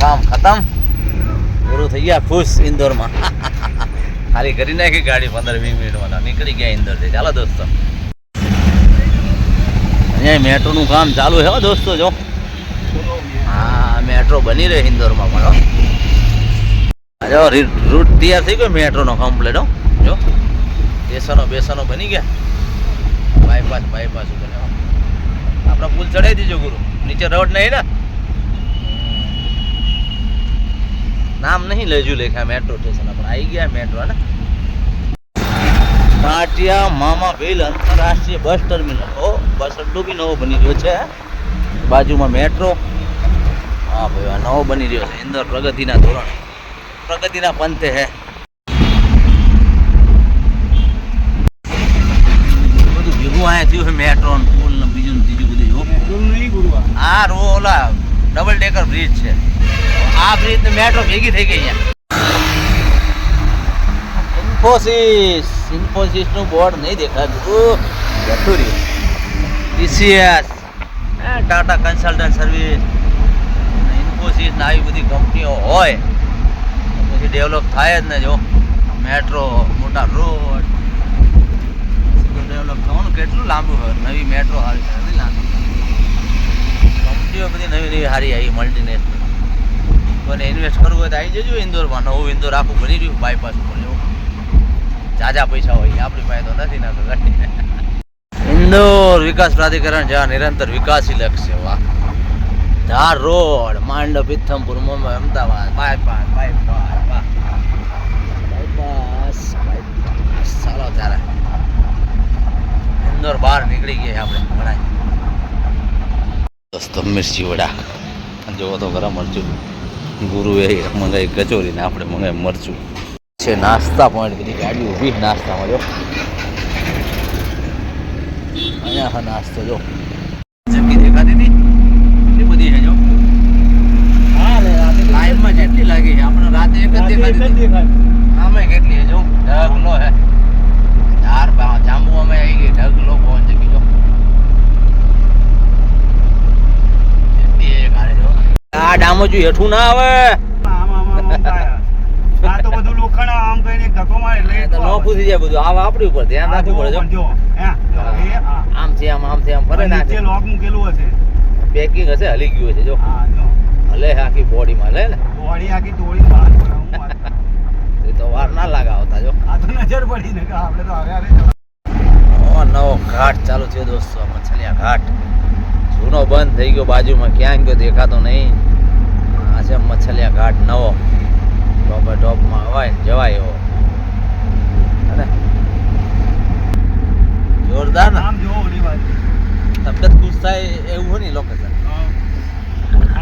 કામ ખતમ. પૂરું થઈ ગયા ખુશ ઇન્દોરમાં. ખાલી કરી નાખી ગાડી પંદર વીસ મિનિટમાં. નીકળી ગયા ઇન્દોરથી. ચાલો દોસ્તો. અહીંયા મેટ્રોનું કામ ચાલુ છે દોસ્તો, જો. હા, મેટ્રો બની રહી ઇન્દોરમાં પણ રૂટ તૈયાર થઈ ગયો મેટ્રોનો કમ્પ્લેટ હો. જો. બેસનો બેસનો બની ગયા. બાયપાસ બાયપાસ ઉપર આપણા પુલ ચડાવી દીજો ગુરુ. નીચે રોડ નહીં ને? નામ નહીં લેજુ લેખા મેટ્રો સ્ટેશન પણ આવી ગયા મેટ્રો ને? પાટિયા મામા ભીલ આંતરરાષ્ટ્રીય બસ ટર્મિનલ ઓ બસ અડ્ડો બી નવો બની રહ્યો છે બાજુમાં મેટ્રો હા ભાઈ આ નવો બની રહ્યો છે. ઇન્દોર પ્રગતિના ધોરણ. પ્રગતિના પંથે હે? બધું ભેગું અહીંયા થયું છે મેટ્રો પુલ ને બીજું ત્રીજું બધું આ રો ઓલા ડબલ ડેકર બ્રિજ છે. આ બ્રિજ મેટ્રો ભેગી થઈ ગઈ અહીંયા. ઇન્ફોસિસ ઇન્ફોસિસનું બોર્ડ નહીં દેખાતું. જતું રહ્યું. TCS Tata consultant service Infosys ને આવી બધી કંપનીઓ હોય પછી ડેવલપ થાય જ ને જો. મેટ્રો મોટા રોડ ડેવલપ થવાનું. કેટલું લાંબુ હોય. નવી મેટ્રો હારી. છે નથી લાંબી? કંપનીઓ બધી નવી નવી હારી આવી મલ્ટીનેશનલ કોઈને ઇન્વેસ્ટ કરવું હોય તો આવી જજો ઇન્દોરમાં. નવું ઇન્દોર આખું બની રહ્યું બાયપાસ ઉપર જો. જાજા પૈસા હોય, આપણી પાસે તો નથી ના ઘટી ઇન્દોર વિકાસ પ્રાધિકરણ જ્યાં નિરંતર વિકાસી લક્ષ્ય વાહ Dhar road, Mand, Pithampur, Mumbai, Ahmedabad bypass bypass bypass ચાલો ત્યારે. ઇન્દોર બહાર નીકળી ગયા આપણે ઘણા દોસ્તો મિર્ચી વડા. જોવો તો ગરમ મરચું ગુરુએ મંગાવી કચોરી ને આપણે મંગાવી મરચું. છે નાસ્તા પોઈન્ટ બધી ગાડી ઊભી નાસ્તા નાસ્તામાં જો. અહીંયા હા નાસ્તો જો. ચમકી દેખાતી હતી એટલી બધી છે જો. લાઈનમાં જેટલી લાગી છે. આપણે રાતે એક જ દેખાતી હતી આમાં કેટલી છે જો. ઢગલો હે ચાર પા જાંબુ અમે આવી ગઈ ઢગલો પહોંચ ગઈ જો કેટલી એ ગાડી જો આ ડામોજુ હેઠું ના આવે. આ તો બધું લોખંડ આમ કરીને ધક્કો મારે એટલે નો પૂછી જાય બધું. આ આપણી ઉપર ધ્યાન રાખવું પડે જો આમ હે, જો, એ આ. આમથી આમ છે આમ ફરે નાખે લોક મૂકેલું હશે. પેકિંગ હશે હલી ગયું હશે જો. હલે આખી બોડીમાં લે ને. બોડી આખી તોડી બહાર પડે. તો વાર ના લાગાવતા જો. આ તો નજર પડી ને આપણે તો હવે હવે ઓ નવો ઘાટ ચાલુ થયો દોસ્તો મછલિયા ઘાટ. જૂનો બંધ થઈ ગયો બાજુમાં ક્યાં ગયો દેખાતો નહીં. આ છે મછલિયા ઘાટ નવો. ટોપે ટોપમાં હોય ને જવાય એવો. જોરદાર ને? તબિયત ખુશ થાય એવું હોય ને લોકેશન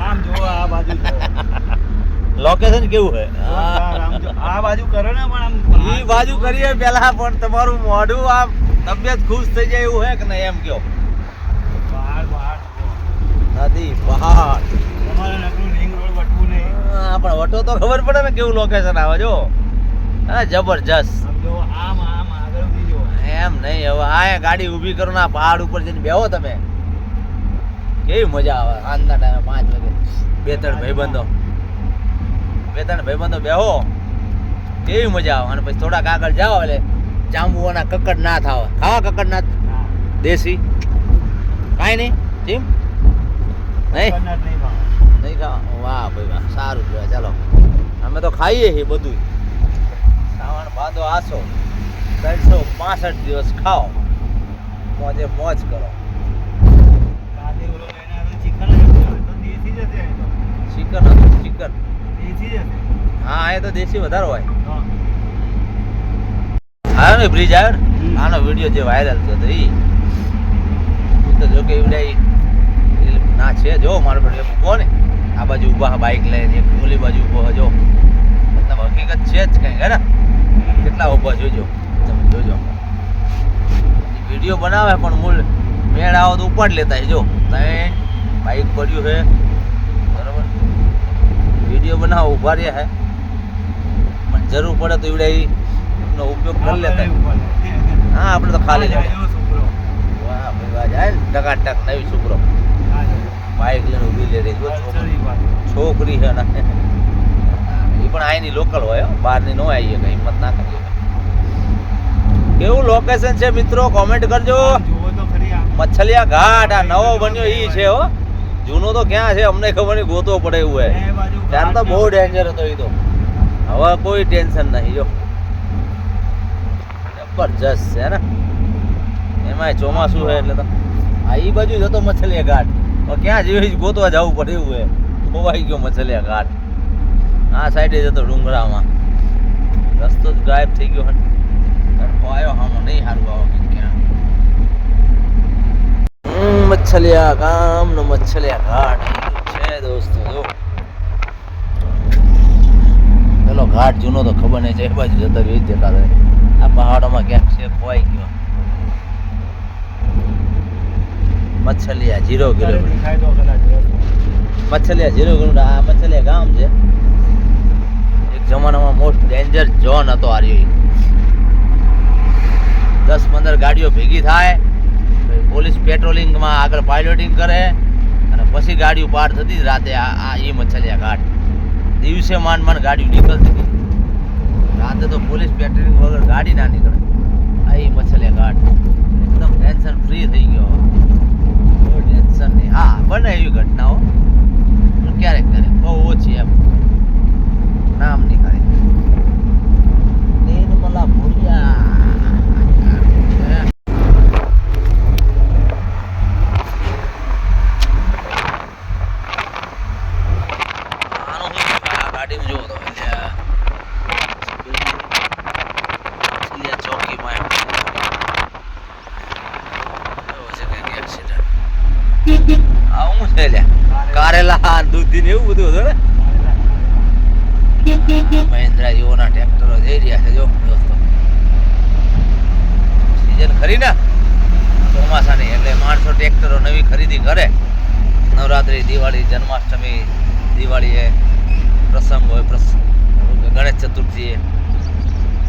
આમ જો આ બાજુ. લોકેશન કેવું જો. આ બાજુ કરો ને પણ આમ ઈ બાજુ કરીએ પેલા પણ તમારું મોઢું આમ તબિયત ખુશ થઈ જાય એવું હે કે નહીં એમ કયો બહાર બહાર નથી પહાડ. તમારે નકરું રિંગ રોડ વટવું નહીં હા પણ વટો તો ખબર પડે ને કેવું લોકેશન આવે જો. હા જબરજસ્ત. એમ નહીં હવે આ ગાડી ઊભી કરો ના પહાડ ઉપર જઈને બેહો તમે. કેવી મજા આવે. સાંજના ટાઈમે પાંચ વાગે. બે ત્રણ ભાઈબંધો. બે ત્રણ ભાઈબંધો બેહો. કેવી મજા આવે. અને પછી થોડાક આગળ જાઓ એટલે જાંબુઓના કકડ ના થાવ. ખાવા કકડ ના દેશી. કાંઈ નહીં જીમ. નહીં? નહીં ખાવા? વાહ ભાઈ વાહ સારું કહેવાય ચાલો. અમે તો ખાઈએ છીએ બધું શ્રાવણ ભાદો આસો. ત્રણસો પાસઠ દિવસ ખાઓ. મોજે મોજ કરો. ચિકન હતું ચિકન. હા એ તો દેશી વધારે હોય. આવ્યો ને બ્રિજ આવ્યો આનો વીડિયો જે વાયરલ થયો હતો ઈ. ઈ તો જો કે એવડે ના છે જો મારો એક ઊભો ને. આ બાજુ ઊભા બાઇક લઈને એક ઓલી બાજુ ઊભો જો. મતલબ હકીકત છે જ કંઈક હે ને? કેટલા ઊભા જોજો. તમે જોજો. વીડિયો બનાવે પણ મૂળ મેળ આવો તો ઉપાડ લેતા જો તમે બાઇક પડ્યું છે. બરાબર? વીડિયો બનાવો ઊભા રહ્યા હે. પણ જરૂર પડે તો એવડે એનો ઉપયોગ કરી લેતા હા આપણે તો ખાલી જાય. વાહ ભાઈ વાહ જાય ટકાટક નવી છોકરો. બાઇક લઈને ઊભી લે રહી. છોકરી. છે ને. એ પણ અહીંની લોકલ હોય. બહારની ન આવી કઈ હિંમત ના કરીએ. કેવું લોકેશન છે મિત્રો? કોમેન્ટ કરજો. મચ્છલિયા ઘાટ આ નવો બન્યો ઈ છે હો. જૂનો તો ક્યાં છે અમને ખબર નહીં ગોતો પડે એવું હોય ત્યાં ત્યારે તો બહુ ડેન્જર હતો એ તો. હવે કોઈ ટેન્શન નહીં જો. જબરજસ્ત છે ને. એમાંય ચોમાસું હોય એટલે તો. આ ઈ બાજુ જતો મચ્છલિયા ઘાટ. ક્યાં જેવી ગોતવા જવું પડે એવું હે. ખોવાઈ ગયો મચ્છલિયા ઘાટ. આ સાઈડે જતો ડુંગરામાં. રસ્તો જ ગાયબ થઈ ગયો તડકો આવ્યો હામો નહીં હારું આવો ક્યાં. મચ્છલિયા ગામ નો મચ્છલિયા ઘાટ. છે દોસ્તો, જો. પેલો ઘાટ જૂનો તો ખબર નહીં છે એ બાજુ જતો રહ્યો દેખાતો. આ પહાડોમાં ક્યાંક છે, ખોવાઈ ગયો. Machhaliya zero kilometre. Machhaliya zero kilometre આ મચ્છલિયા ગામ છે. એક જમાનામાં મોસ્ટ ડેન્જર ઝોન હતો આ રહ્યો દસ પંદર ગાડીઓ ભેગી થાય પછી પોલીસ પેટ્રોલિંગમાં આગળ પાઇલોટિંગ કરે અને પછી ગાડીઓ પાર થતી રાતે આ આ એ મચ્છલિયા ઘાટ. દિવસે માંડ માંડ ગાડીઓ નીકળતી રાતે તો પોલીસ પેટ્રોલિંગ વગર ગાડી ના નીકળે. આ એ મચ્છલિયા ઘાટ. એકદમ ટેન્શન ફ્રી થઈ ગયો. કોઈ હા બને એવી ઘટનાઓ ક્યારેક ક્યારેક બહુ ઓછી એમ. નામ નહીં ખાલી નિર્મલા ભૂરિયા આનું શું છે? આ ગાડીમાં જોવો તો અલ્યા. છેલ્લે ચોકીમાં એમ. એવો છે કંઈક accident. આ શું છે લ્યા? કારેલા દૂધી ને એવું બધું હતું ને મહિન્દ્રા જીઓના ટ્રેક્ટરો જઈ રહ્યા છે જો દોસ્તો સીઝન ખરી ને માણસો ટ્રેક્ટરો નવી ખરીદી કરે. નવરાત્રી દિવાળી જન્માષ્ટમી દિવાળીએ પ્રસંગ હોય પ્રસંગ ગણેશ ચતુર્થીએ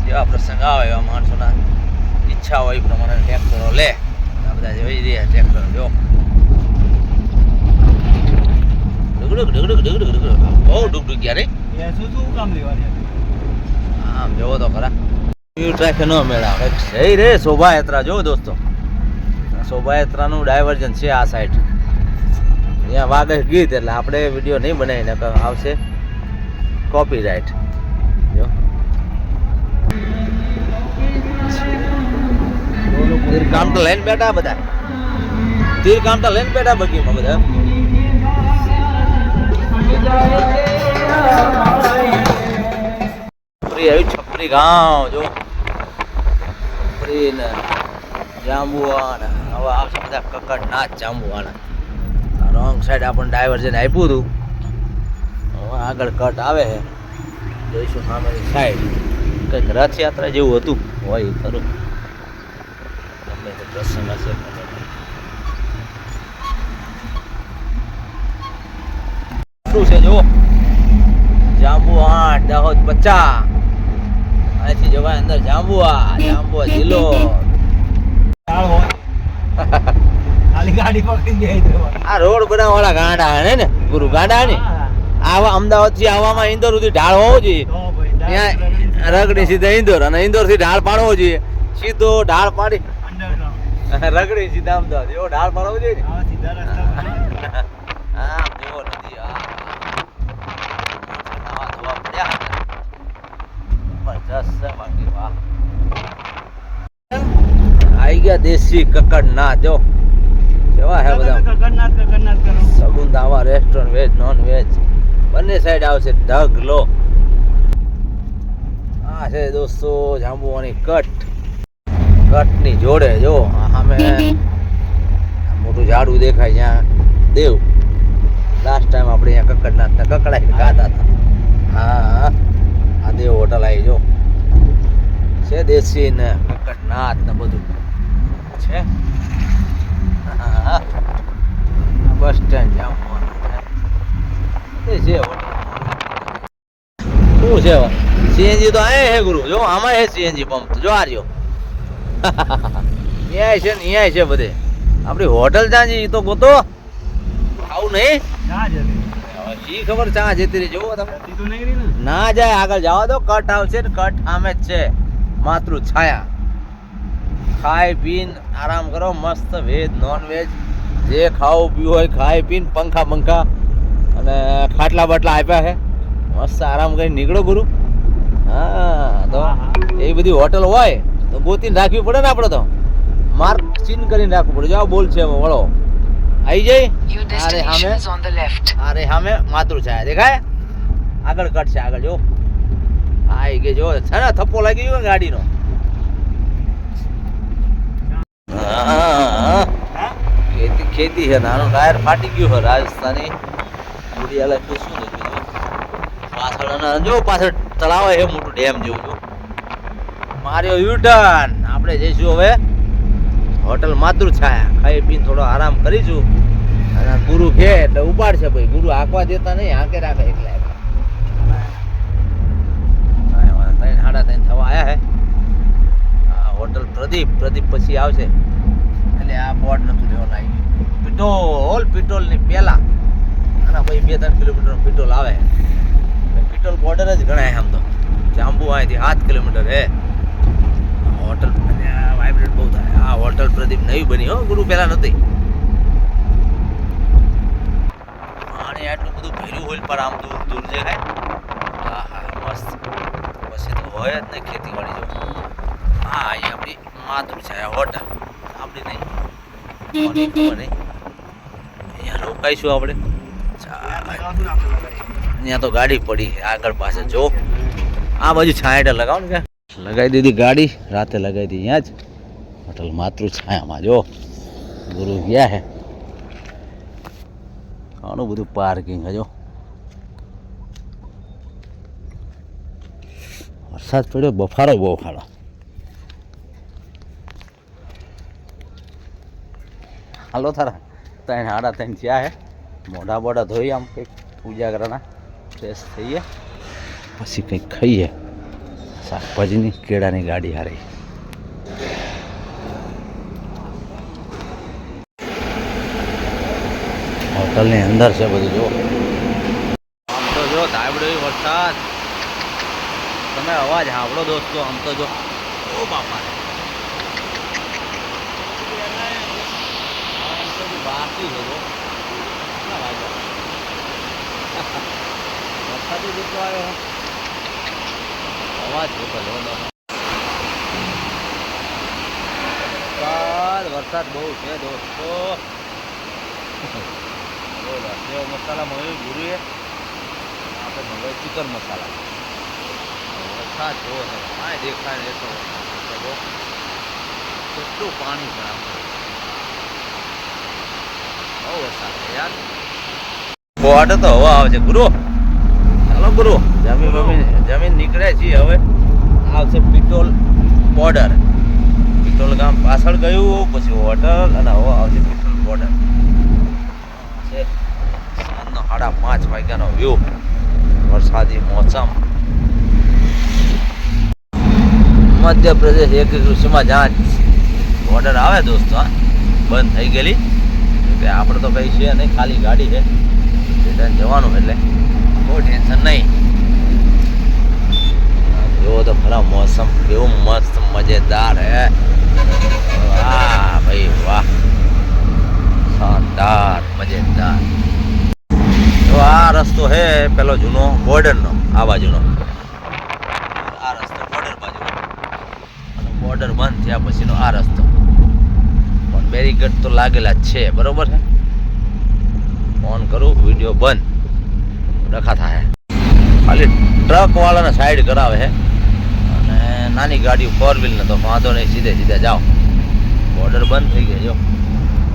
જેવા પ્રસંગ આવે એવા માણસોના ઈચ્છા હોય એ પ્રમાણે ટ્રેક્ટરો લે. આ બધા જોઈ રહ્યા ટ્રેક્ટરો જો. ડુગડુક ડુગડુક ડુગડુક ડુગડુક બહુ ડુગડુક ગયા રે એ? આમ જોવો તો ખરા. વ્યૂ નો મેળા જઈ રે શોભાયાત્રા. જો દોસ્તો. શોભાયાત્રાનું ડાયવર્ઝન છે આ સાઈડ અહીંયા વાગે ગીત એટલે આપણે વીડિયો નહીં બનાવીને આવશે કોપીરાઇટ જો. કામ તો લઈને બેઠા બધા. તીર કામ તો લઈને બેઠા બગીમાં બધા. છપરી ગામ, જો. છપરી ને જાંબુઆ ને હવે આવશે બધા કકડ નાચ જાંબુઆના રોંગ સાઈડ આપણને ડાયવર્જન આપ્યું હતું, હવે આગળ કટ આવે છે. જોઈશું સામેની સાઈડ કંઈક રથયાત્રા જેવું હતું. હોય ખરું. ગમે તે પ્રસંગ હશે. છે જુઓ? જાંબુ આઠ, દાહોદ પચાસ. અહીંથી જવાય અંદર જાંબુઆ જાંબુઆ જિલ્લો ઝાડ હોય. ખાલી ગાડી પકડી જાય આ રોડ બનાવવાળા ગાંડા હે ને ગુરુ ગાંડા ને? આવા અમદાવાદથી આવવામાં ઇન્દોર સુધી ઢાળ હોવો જોઈએ. ત્યાં રગડી સીધા ઇન્દોર અને ઇન્દોરથી ઢાળ પાડવો જોઈએ. સીધો ઢાળ પાડી. રગડી સીધા અમદાવાદ. એવો ઢાળ પાડવો જોઈએ ને. આવા જેવો ગયા દેશી કકડ ના જો. હે બધા. Sagun Dhaba restaurant veg non veg બંને સાઈડ આવશે ઢગલો. આ છે દોસ્તો જાંબુવાની કટ. કટની જોડે જો સામે મોટું ઝાડું દેખાય ત્યાં. દેવ. લાસ્ટ ટાઈમ આપણે અહીંયા કકડનાથ કકડાઈ ખાતા હતા. હા આ દેવ હોટલ આવી જો છે દેશી ને કકડનાથ ને બધું. છે? હા. બસ સ્ટેન્ડ જામવાનું છે એ છે. શું છે સીએનજી તો આય હે ગુરુ. જો આમાં હે સીએનજી પંપ. જો આ રહ્યો. ન્યાય છે ને ન્યાય છે બધે. આપણી હોટલ ત્યાં છે તો ગોતો. આવું નહીં? હવે ખબર ચા જતી રહી? જોવો તમે. ના. જાય આગળ જવા દો. કટ આવશે ને કટ આમે જ છે. માતૃ છાયા. ખાઈ પીન આરામ કરો. મસ્ત વેજ નોન વેજ જે ખાવું પીવું હોય ખાઈ પીને પંખા પંખા અને ખાટલા બાટલા આપ્યા છે. મસ્ત આરામ કરીને નીકળો ગુરુ. હા તો. એવી બધી હોટલ હોય તો ગોતીને રાખવી પડે ને આપણે તો. માર્ક ચીન કરીને રાખવું પડે. જો બોલ છે હવે વળો. આવી જઈ. અરે સામે. અરે સામે માતૃ છાયા દેખાય? આગળ કટ છે આગળ જો. આઈ ગઈ જો. છે ને થપ્પો લાગી ગયો ને ગાડીનો. હા. ખેતી છે નાનું ટાયર ફાટી ગયું છે રાજસ્થાની. ગુડિયા લખ્યું શું નથી પાછળ અને જો પાછળ તળાવ છે મોટું ડેમ જેવું જો. માર્યો યુટર્ન. આપણે જઈશું હવે હોટલ માતૃ છાયા ખાઈ પીને થોડો આરામ કરીશું. અને ગુરુ કે એટલે ઉપાડશે ભાઈ. ગુરુ આંકવા દેતા નહીં આંકે રાખે એકલા. ત્રણ, સાડા ત્રણ થવા આવ્યા હે. હોટલ પ્રદીપ પ્રદીપ પછી આવશે. એટલે આ બોર્ડ નતું લેવાનું આવી ગયું ઓલ પિટોલની પેલા આના પછી બે ત્રણ કિલોમીટર પેટ્રોલ આવે. પેટ્રોલ બોર્ડર જ ગણાય આમ તો. જાંબુ અહીંથી સાત કિલોમીટર હે. હોટલ વાઇબ્રેટ બહુ થાય. આ હોટલ પ્રદીપ નવી બની હો. ગુરુ પેલા નથી પાણી આટલું બધું ભર્યું હોય પણ આમ દૂર દૂર છે હે મસ્ત. પછી તો હોય જ ને ખેતીવાડી જો. હા અહીં આપણી માતૃ છે હોટલ. આપણી નહીં. નહીં અહીંયા રોકાઈશું આપણે. અહીંયા તો ગાડી પડી આગળ પાસે જો આ બાજુ છાયા લગાવો ને કે. લગાવી દીધી ગાડી, રાતે લગાવી દીધી અહીંયા જ. હોટલ માતૃ છાયામાં જો ગુરુ ગયા હે ઘણું બધું પાર્કિંગ હજો વરસાદ પડ્યો, બફારો બહુ ખાડો. હાલો, તારા. ત્રણ, સાડા ત્રણ થયા હે મોઢા બોઢા ધોઈ આમ કંઈક પૂજા કરવાના. ફ્રેશ થઈએ. પછી કંઈક ખાઈએ. શાકભાજીની કેળાની ગાડી હારી. હોટલની અંદર છે બધું જો આમ તો જો ધાબડો વરસાદ. તમે અવાજ સાંભળો દોસ્તો, આમ તો જો. ઓ બાપા આમ બાકી છે વાગ્યા વરસાદ જેટલો આવ્યો. અવાજ છે લો વરસાદ વરસાદ બહુ છે દોસ્તો. સેવ મસાલા મળ્યું ગુરુએ આપણે મળ્યો ચિકન મસાલા. વરસાદ જોવો છે. કાંઈ દેખાય નહીં તો. કેટલું પાણી પણ આમ બહુ વરસાદ છે યાર બોટ તો હવા આવે છે ગુરુ. ચાલો ગુરુ. જમીન બમીન જમીન નીકળે છે હવે. આવશે પિટોલ બોર્ડર પિટોલ ગામ પાછળ ગયું પછી હોટલ અને હવે આવશે પિટોલ બોર્ડર છે. સાંજનો સાડા પાંચ વાગ્યાનો વ્યૂ વરસાદી મોસમ. મધ્યપ્રદેશ એક કૃષિમાં જ્યાં બોર્ડર આવે દોસ્તો બંધ થઈ ગયેલી. કે આપણે તો કઈ છે નહીં, ખાલી ગાડી છે. રિટર્ન જવાનું એટલે. કોઈ ટેન્શન નહીં. જોવો તો ખરા મોસમ, કેવું મસ્ત, મજેદાર હે. વાહ ભાઈ વાહ. શાનદાર, મજેદાર. તો આ રસ્તો હે પેલો જૂનો, બોર્ડરનો, આ બાજુનો. આ રસ્તો બોર્ડર બાજુનો. અને બોર્ડર બંધ થયા પછીનો આ રસ્તો. બેરીકેડ તો લાગેલા જ છે બરોબર? છે ઓન કરું વીડિયો બંધ. ડખા થાય. ખાલી ટ્રક વાળાને સાઈડ કરાવે છે અને નાની ગાડી ફોર વ્હીલને તો વાંધો નહીં સીધે સીધે જાઓ. બોર્ડર બંધ થઈ ગયો જો.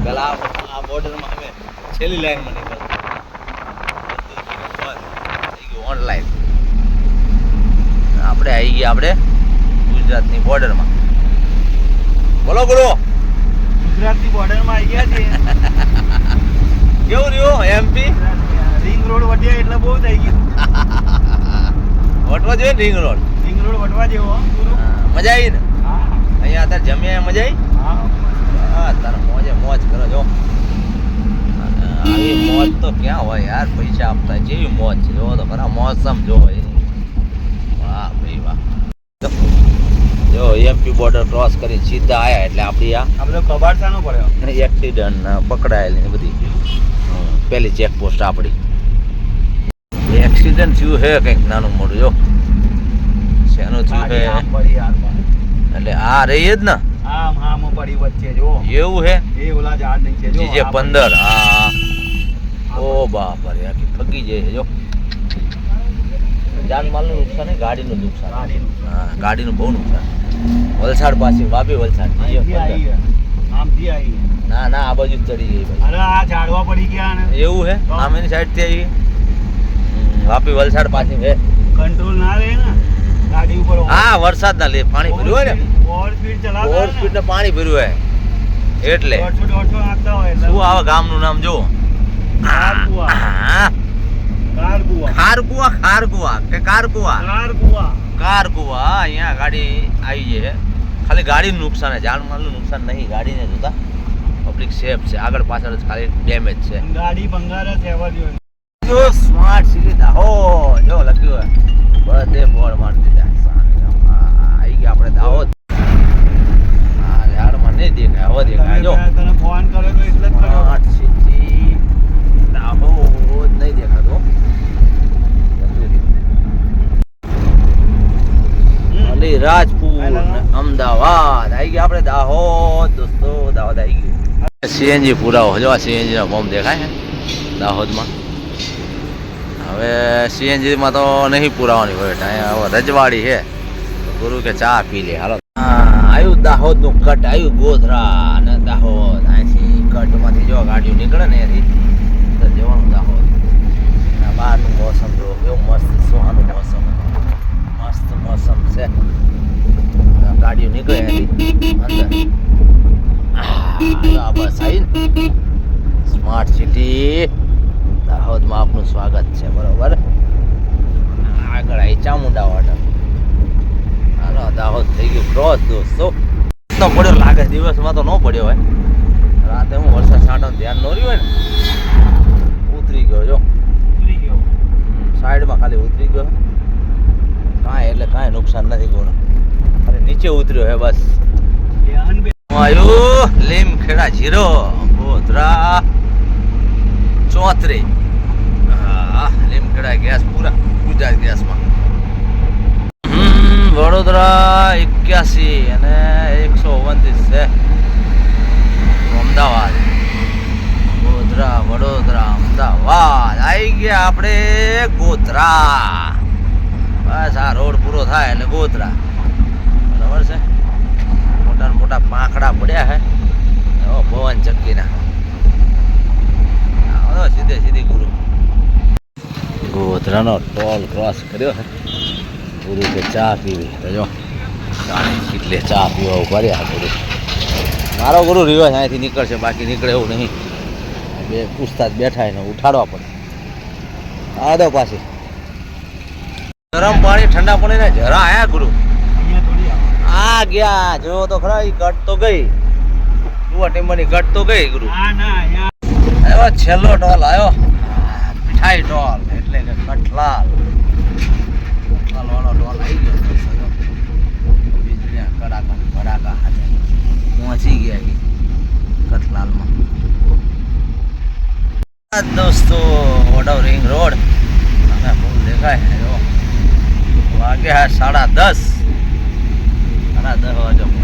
પેલા આ બોર્ડરમાં અમે છેલ્લી લાઈનમાં નીકળતા બંધ ઓનલાઈન આપણે આવી ગયા આપણે ગુજરાતની બોર્ડરમાં બોલો બોલો. ગુજરાતની બોર્ડરમાં આવી ગયા છીએ. કેવું રહ્યું એમપી રિંગ રોડ વટ્યા એટલે બહુ થઈ ગયું. વટવા જોઈએ ring road ring road Vatva જેવો મજા આવી ને? હા અહીંયા અત્યારે જમ્યા મજા આવી? તારે મોજે મોજ કરો જો. આવી મોજ તો ક્યાં હોય યાર પૈસા આપતા જેવી મોજ છે તો ખરા મોસમ જો હોય. વાહ ભાઈ વાહ. જો એમપી બોર્ડર ક્રોસ કરી સીધા આયા એટલે આપણી આ આપણે બધો કબાડ પડ્યો. એક્સિડન્ટ પકડાયેલી ને બધી. પેલી ચેકપોસ્ટ આપણી. એક્સિડન્ટ થયું હે કંઈક નાનું મોટું જો. શેનું થયું હે. એટલે આ રહી જ ને. આમ આમ પડી વચ્ચે જો. એવું હે? એ ઓલા ઝાડ નીચે જો. આ પંદર હા. પડી. ઓ બાપરે આખી ફગી જાય જો. જાનમાલનું નુકસાન નહીં ગાડીનું નુકસાન ગાડીનું. હા ગાડીનું બહુ નુકસાન વલસાડ પાસે વાપી વલસાડ. ના ના આ બાજુ ચડી ગઈ અરે આ ઝાડવા પડી ગયા ને. એવું હે? તો? આમ સાઈડથી આવી વાપી વલસાડ પાછી હે. કંટ્રોલ ના રહે ને. ગાડી ઉપર હા વરસાદ ના લે પાણી ભર્યું હોય ને? ઓવર સ્પીડ ઓવર સ્પીડ પાણી ભર્યું હોય. એટલે. શું આવે ગામનું નામ જો કારકુવા ખારકુવા. ખારકુવા કે કારકુવા? કારકુવા અહીંયા ગાડી આવી છે. ખાલી ગાડીનું નુકસાન છે. જાનમાલનું નુકસાન નહીં ગાડીને જોતા. પબ્લિક સેફ છે. આગળ પાછળ ખાલી ડેમેજ છે. ગાડી ભંગાર જો સ્માર્ટ સિટી દાહો જો લખ્યું હોય. બધે બોર્ડ મારી દીધા. આવી ગયા આપણે દાહોદ હા ઝાડમાં નહીં દેખાય. હવે દેખાય. જો. તને તને ફોન કર્યો તો એટલે જ કર્યો. સ્માર્ટ સિટી દાહોદ નહીં દેખાતો હમ. રાજપુર અમદાવાદ. આવી ગયા આપણે દાહોદ દોસ્તો દાહોદ આવી ગયું. સીએનજી પુરાવો જો આ સીએનજી નો પંપ દેખાય છે દાહોદમાં? હવે સીએનજી માં તો નહીં પુરાવાની હોય અહીંયા હવે રજવાડી છે. ગુરુ કે ચા પી લે હાલો. આવ્યું દાહોદનું કટ આવ્યું ગોધરા અને દાહોદ. અહીંથી કટમાંથી જો ગાડીઓ નીકળે ને એથી તો જવાનું દાહોદ. બહારનું મોસમ જો કેવું મસ્ત સુહાનું મોસમ. મસ્ત મોસમ છે. ગાડીઓ નીકળે અંદર બસ આવી સ્માર્ટ સિટી દાહોદમાં આપનું સ્વાગત છે બરોબર? આગળ આવી ચામુંડા વાટર હાલો દાહોદ થઈ ગયું ક્રોસ દોસ્તો. તો પડ્યો લાગે દિવસમાં તો ન પડ્યો હોય. રાતે હું વરસાદ છાંટો ધ્યાન ન રહ્યું હોય ને. ઉતરી ગયો જો. ઉતરી ગયો. સાઈડમાં ખાલી ઉતરી ગયો. કાંઈ એટલે કાંઈ નુકસાન નથી કોનું નીચે ઉતર્યો હે બસ. એ અનબે ખેડા જીરો, ગોધરા, ચોત્રી. હા લીમખેડા ગેસ પૂરા, ગુજરાત ગેસમાં. વડોદરા એક્યાસી અને એકસો ઓગણત્રીસ છે. અમદાવાદ. ગોધરા, વડોદરા, અમદાવાદ. આવી ગયા આપણે ગોધરા. બસ આ રોડ પૂરો થાય એટલે ગોધરા. બરાબર છે? મોટા મોટા પાંખડા પડ્યા હે ઓ પવન ચક્કીના. સીધે સીધી ગુરુ. ગોધરાનો ટોલ ક્રોસ કર્યો છે. ગુરુ કે ચા પીવી. રજો એટલે ચા પીવા ઊભા ગુરુ. મારો ગુરુ રિવાજ અહીંયાથી નીકળશે, બાકી નીકળે એવું નહીં. બે પૂછતા જ બેઠા એને ઉઠાડવા પડે. આ દો પાછી. ગરમ પાણી ઠંડા પાણીને જરા આયા ગુરુ. આ ગયા. જો તો ખરા કટ તો ગઈ. જુઓ ટીમ્બરની ઘટ તો ગઈ ગુરુ. આવ્યો છેલ્લો ટોલ આવ્યો. મીઠાઈ ટોલ એટલે કે કઠલાલ. કઠલાલ વાળો ટોલ આવી ગયો. વીજળીના કડાકા ભડાકા હાથે. પહોંચી ગયા કઠલાલમાં. દોસ્તો વડો રિંગ રોડ. તમે ફૂલ દેખાય. વાગ્યા સાડા દસ. સાડા દસ વાગે